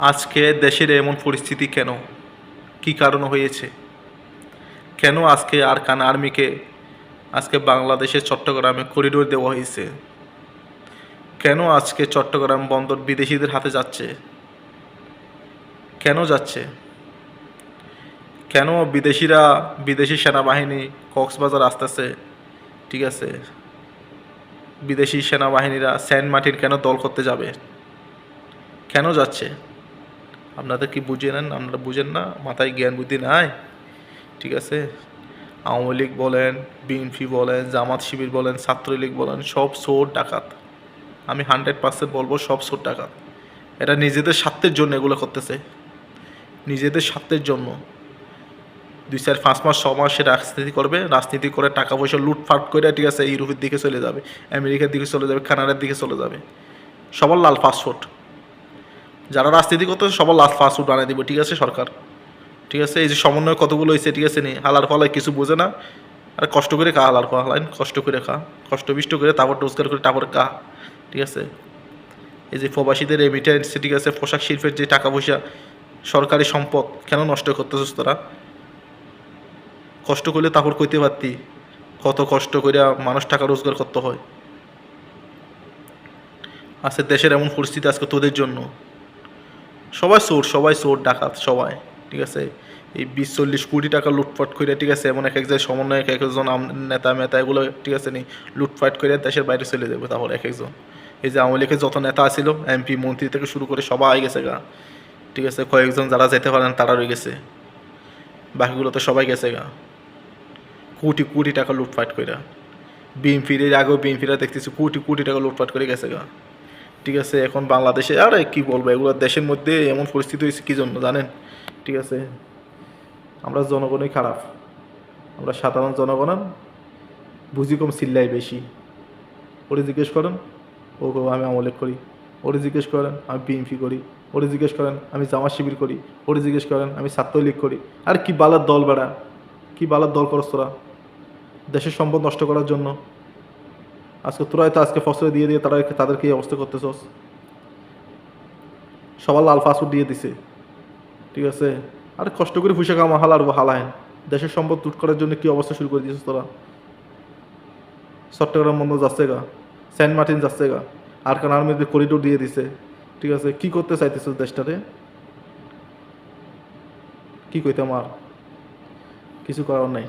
আজকে দেশের এমন পরিস্থিতি কেন? কি কারণ হয়েছে? কেন আজকে আরকান আর্মিকে আজকে বাংলাদেশের চট্টগ্রামে করিডোর দেওয়া হয়েছে? কেন আজকে চট্টগ্রাম বন্দর বিদেশিদের হাতে যাচ্ছে? কেন যাচ্ছে? কেন বিদেশিরা বিদেশি সেনাবাহিনী কক্সবাজার আসতেছে? ঠিক আছে। বিদেশি সেনাবাহিনীরা সেন্ট মার্টিন কেন দল করতে যাবে? কেন যাচ্ছে? আপনাদের কি বুঝে নেন? আপনারা বুঝেন না? মাথায় জ্ঞান বুদ্ধি নাই? ঠিক আছে? আওয়ামী লীগ বলেন, বিএনপি বলেন, জামাত শিবির বলেন, ছাত্রলীগ বলেন, সব সোর ডাকাত। আমি হান্ড্রেড পার্সেন্ট বলব, সব সোর ডাকাত। এটা নিজেদের স্বার্থের জন্য এগুলো করতেছে। নিজেদের স্বার্থের জন্য। দুই চার পাঁচ মাস ছ মাস রাজনীতি করবে, রাজনীতি করে টাকা পয়সা লুটফাট করে, ঠিক আছে, ইউরোপের দিকে চলে যাবে, আমেরিকার দিকে চলে যাবে, কানাডার দিকে চলে যাবে। সবার লাল পাসপোর্ট। যারা রাজনীতি করতেছে, সবার লাস্ট ফাস্ট পাসপোর্ট বানিয়ে দিব, ঠিক আছে, সরকার? ঠিক আছে, এই যে সমন্বয় কতগুলো হয়েছে, ঠিক আছে, নি হালার ফলায় কিছু বোঝে না। আর কষ্ট করে খা হালার খা হালাইন কষ্ট করে খা কষ্ট বিষ্ট করে তারপর রোজগার করে তারপর খা, ঠিক আছে? এই যে প্রবাসীদের রেমিটেন্স ঠিক আছে, পোশাক শিল্পের যে টাকা পয়সা, সরকারি সম্পদ, কেন নষ্ট করতেছিস তোরা? কষ্ট করলে তারপর কইতে পারতি, কত কষ্ট করে মানুষ টাকা রোজগার করতে হয়। আজকে দেশের এমন পরিস্থিতি আজকে তোদের জন্য। সবাই চোর সবাই চোর, ডাকাত, সবাই, ঠিক আছে? এই বিশ চল্লিশ কোটি টাকা লুটপাট করে ঠিক আছে? এমন এক এক জায়গায় সমন্বয়, এক একজন নেতা মেতা এগুলো, ঠিক আছে নি? লুটপাট করে দেশের বাইরে চলে যাবে তাহলে এক একজন। এই যে আওয়ামী লীগের যত নেতা ছিল এমপি, মন্ত্রী থেকে শুরু করে সবাই গেছে গা, ঠিক আছে? কয়েকজন যারা যেতে পারেন, তারা রয়ে গেছে। বাকিগুলো তো সবাই গেছে গা। কোটি কোটি টাকা লুটপাট করে বিএনপির এর আগেও বিএনপিরা দেখতেছি কোটি কোটি টাকা লুটপাট করে গেছে গা। ঠিক আছে, এখন বাংলাদেশে, আরে কি বলব, এগুলো দেশের মধ্যে এমন পরিস্থিতি হয়েছে কি জন্য জানেন? ঠিক আছে, আমরা জনগণই খারাপ। আমরা সাধারণ জনগণ বুঝি কম চিল্লাই বেশি। ওরে জিজ্ঞেস করেন ও আমি আমলেক করি। ওরে জিজ্ঞেস করেন, আমি বিএনপি করি। ওরে জিজ্ঞেস করেন, আমি জামা শিবির করি। ওরে জিজ্ঞেস করেন, আমি ছাত্রলীগ করি। আর কি বালার দল বেড়া, কি বালার দল করস তোরা? দেশের সম্পদ নষ্ট করার জন্য। আজকে তোরাই তো আজকে ফসলে দিয়ে দিয়ে তারা তাদেরকে এই অবস্থা করতেছস? সবার লাল ফাস্টফুড দিয়ে দিছে। ঠিক আছে? আর কষ্ট করে পয়সা কামা হালার হালায়েন দেশের সম্পদ লুট করার জন্য কি অবস্থা শুরু করে দিয়েছিস তোরা? চট্টগ্রাম বন্ধ যাচ্ছে গা। সেন্ট মার্টিন যাচ্ছে গা। আর কান আর্মিতে করিডোর দিয়ে দিছে। ঠিক আছে? কি করতে চাইতেছিস দেশটারে? কি কইতে আমার কিছু করার নাই।